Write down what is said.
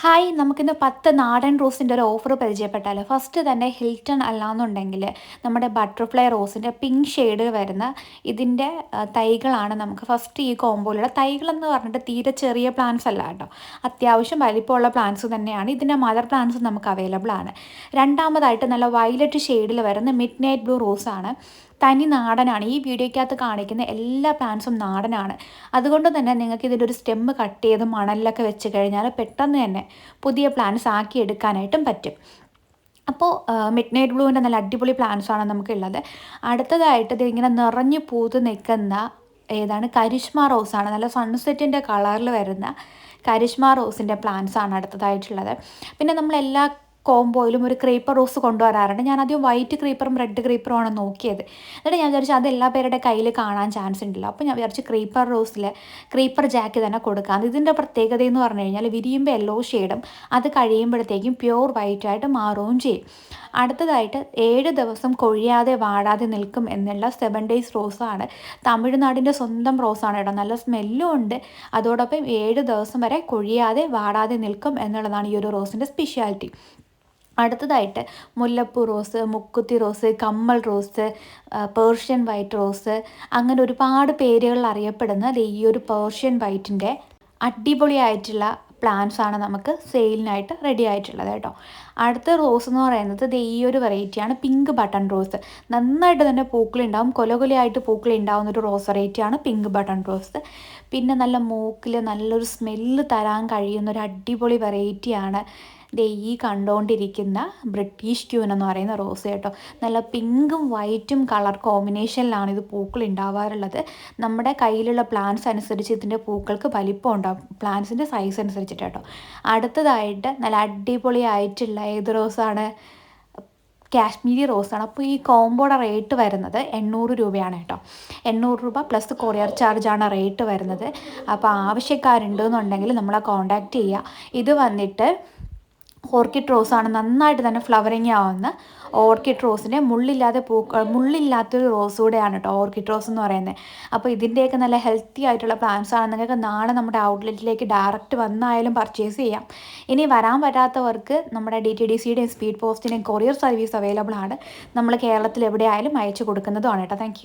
Hi നമുക്കിന്ന് പത്ത് നാടൻ റോസിന്റെ ഒരു ഓഫർ പരിചയപ്പെട്ടാലോ? ഫസ്റ്റ് തന്നെ ഹിൽട്ടൺ അല്ലാന്നുണ്ടെങ്കിൽ നമ്മുടെ ബട്ടർഫ്ലൈ റോസിന്റെ പിങ്ക് ഷെയ്ഡ് വരുന്ന ഇതിന്റെ തൈകളാണ് നമുക്ക് ഫസ്റ്റ് ഈ കോമ്പോയിലുള്ള തൈകളെന്ന് പറഞ്ഞിട്ട് തീരെ ചെറിയ പ്ലാന്റ്സ് അല്ല കേട്ടോ. അത്യാവശ്യം വലിപ്പമുള്ള പ്ലാന്റ്സ് തന്നെയാണ്. ഇതിന്റെ മദർ പ്ലാന്റ്സ് നമുക്ക് അവൈലബിൾ ആണ്. രണ്ടാമതായിട്ട് നല്ല വയലറ്റ് ഷെയ്ഡിൽ വരുന്ന മിഡ് നൈറ്റ് ബ്ലൂ റോസാണ് തനി നാടനാണ്. ഈ വീഡിയോയ്ക്കകത്ത് കാണിക്കുന്ന എല്ലാ പാൻസും നാടനാണ്. അതുകൊണ്ട് തന്നെ നിങ്ങൾക്ക് ഇതിന്റെ ഒരു സ്റ്റെമ്മ് കട്ട് ചെയ്ത് മണലിലൊക്കെ വെച്ച് കഴിഞ്ഞാൽ പെട്ടെന്ന് തന്നെ പുതിയ പ്ലാൻസ് ആക്കി എടുക്കാനായിട്ടും പറ്റും. അപ്പോൾ മിഡ് നൈറ്റ് ബ്ലൂവിന്റെ നല്ല അടിപൊളി പ്ലാൻസാണ് നമുക്കുള്ളത്. അടുത്തതായിട്ട് ഇതിങ്ങനെ നിറഞ്ഞു പൂത്ത് നിൽക്കുന്ന ഏതാണ്? കരിഷ്മ റോസാണ് നല്ല സൺസെറ്റിന്റെ കളറിൽ വരുന്ന കരിഷ്മ റോസിന്റെ പ്ലാന്റ്സ് ആണ് അടുത്തതായിട്ടുള്ളത്. പിന്നെ നമ്മൾ എല്ലാ കോംബോയിലും ഒരു ക്രീപ്പർ റോസ് കൊണ്ടുവരാറുണ്ട്. ഞാൻ ആദ്യം വൈറ്റ് ക്രീപ്പറും റെഡ് ക്രീപ്പറും ആണ് നോക്കിയത്. എന്നിട്ട് ഞാൻ വിചാരിച്ചു അത് എല്ലാ പേരുടെ കയ്യിൽ കാണാൻ ചാൻസ് ഉണ്ടല്ലോ. അപ്പോൾ ഞാൻ വിചാരിച്ചു ക്രീപ്പർ റോസിൽ ക്രീപ്പർ ജാക്ക് തന്നെ കൊടുക്കാം. ഇതിന്റെ പ്രത്യേകത എന്ന് പറഞ്ഞു കഴിഞ്ഞാൽ വിരിയുമ്പോൾ യെല്ലോ ഷെയ്ഡും അത് കഴിയുമ്പോഴത്തേക്കും പ്യുവർ വൈറ്റ് ആയിട്ട് മാറുകയും ചെയ്യും. അടുത്തതായിട്ട് ഏഴ് ദിവസം കൊഴിയാതെ വാടാതെ നിൽക്കും എന്നുള്ള സെവൻ ഡേയ്സ് റോസാണ് തമിഴ്നാടിന്റെ സ്വന്തം റോസാണ് കേട്ടോ. നല്ല സ്മെല്ലും ഉണ്ട്. അതോടൊപ്പം ഏഴ് ദിവസം വരെ കൊഴിയാതെ വാടാതെ നിൽക്കും എന്നുള്ളതാണ് ഈ ഒരു റോസിന്റെ സ്പെഷ്യാലിറ്റി അടുത്തതായിട്ട് മുല്ലപ്പൂ റോസ് മുക്കുത്തി റോസ് കമ്മൽ റോസ് പേർഷ്യൻ വൈറ്റ് റോസ് അങ്ങനെ ഒരുപാട് പേരുകളിൽ അറിയപ്പെടുന്ന ഈ ഒരു പേർഷ്യൻ വൈറ്റിന്റെ അടിപൊളിയായിട്ടുള്ള പ്ലാന്റ്സ് ആണ് നമുക്ക് സെയിലിനായിട്ട് റെഡി ആയിട്ടുള്ളത് കേട്ടോ. അടുത്ത റോസ് എന്ന് പറയുന്നത് ഈ ഒരു വെറൈറ്റിയാണ് പിങ്ക് ബട്ടൺ റോസ്. നന്നായിട്ട് തന്നെ പൂക്കളുണ്ടാവും കൊല കൊലയായിട്ട് പൂക്കളുണ്ടാവുന്ന ഒരു റോസ് വെറൈറ്റിയാണ് പിങ്ക് ബട്ടൺ റോസ്. പിന്നെ നല്ല മൂക്കിൽ നല്ലൊരു സ്മെല്ല് തരാൻ കഴിയുന്ന ഒരു അടിപൊളി വെറൈറ്റിയാണ് ദേ ഈ കണ്ടുകൊണ്ടിരിക്കുന്ന ബ്രിട്ടീഷ് ക്യൂൻ എന്ന് പറയുന്ന റോസ് കേട്ടോ. നല്ല പിങ്കും വൈറ്റും കളർ കോമ്പിനേഷനിലാണ് ഇത് പൂക്കൾ ഉണ്ടാവാറുള്ളത് നമ്മുടെ കയ്യിലുള്ള പ്ലാന്റ്സ് അനുസരിച്ച് ഇതിന്റെ പൂക്കൾക്ക് വലിപ്പം ഉണ്ടാവും. പ്ലാന്റ്സിന്റെ സൈസ് അനുസരിച്ചിട്ട് കേട്ടോ. അടുത്തതായിട്ട് നല്ല അടിപൊളിയായിട്ടുള്ള ഏത് റോസാണ് കാശ്മീരി റോസാണ് അപ്പോൾ ഈ കോമ്പോടെ റേറ്റ് വരുന്നത് എണ്ണൂറ് രൂപയാണ് കേട്ടോ. എണ്ണൂറ് രൂപ പ്ലസ് കൊറിയർ ചാർജാണ് റേറ്റ് വരുന്നത്. അപ്പോൾ ആവശ്യക്കാരുണ്ടെന്നുണ്ടെങ്കിൽ നമ്മളെ കോൺടാക്റ്റ് ചെയ്യുക ഇത് വന്നിട്ട് ഓർക്കിഡ് ആണ് നന്നായിട്ട് തന്നെ ഫ്ലവറിങ് ആവുന്ന ഓർക്കിഡ് റോസിന്റെ മുള്ളില്ലാതെ പൂക്കൾ മുള്ളില്ലാത്തൊരു റോസ് കൂടെയാണ് കേട്ടോ ഓർക്കിഡ് റോസ് എന്ന് പറയുന്നത്. അപ്പോൾ ഇതിന്റെയൊക്കെ നല്ല ഹെൽത്തി ആയിട്ടുള്ള പ്ലാന്റ്സ് ആണ്. നിങ്ങൾക്ക് നാളെ നമ്മുടെ ഔട്ട്ലെറ്റിലേക്ക് ഡയറക്റ്റ് വന്നായാലും പർച്ചേസ് ചെയ്യാം. ഇനി വരാൻ പറ്റാത്തവർക്ക് നമ്മുടെ ഡി ടി ഡി സിയുടെയും സ്പീഡ് പോസ്റ്റിന്റെയും കൊറിയർ സർവീസ് അവൈലബിൾ ആണ്. നമ്മൾ കേരളത്തിൽ എവിടെയായാലും അയച്ചു കൊടുക്കുന്നതുമാണ് കേട്ടോ. താങ്ക്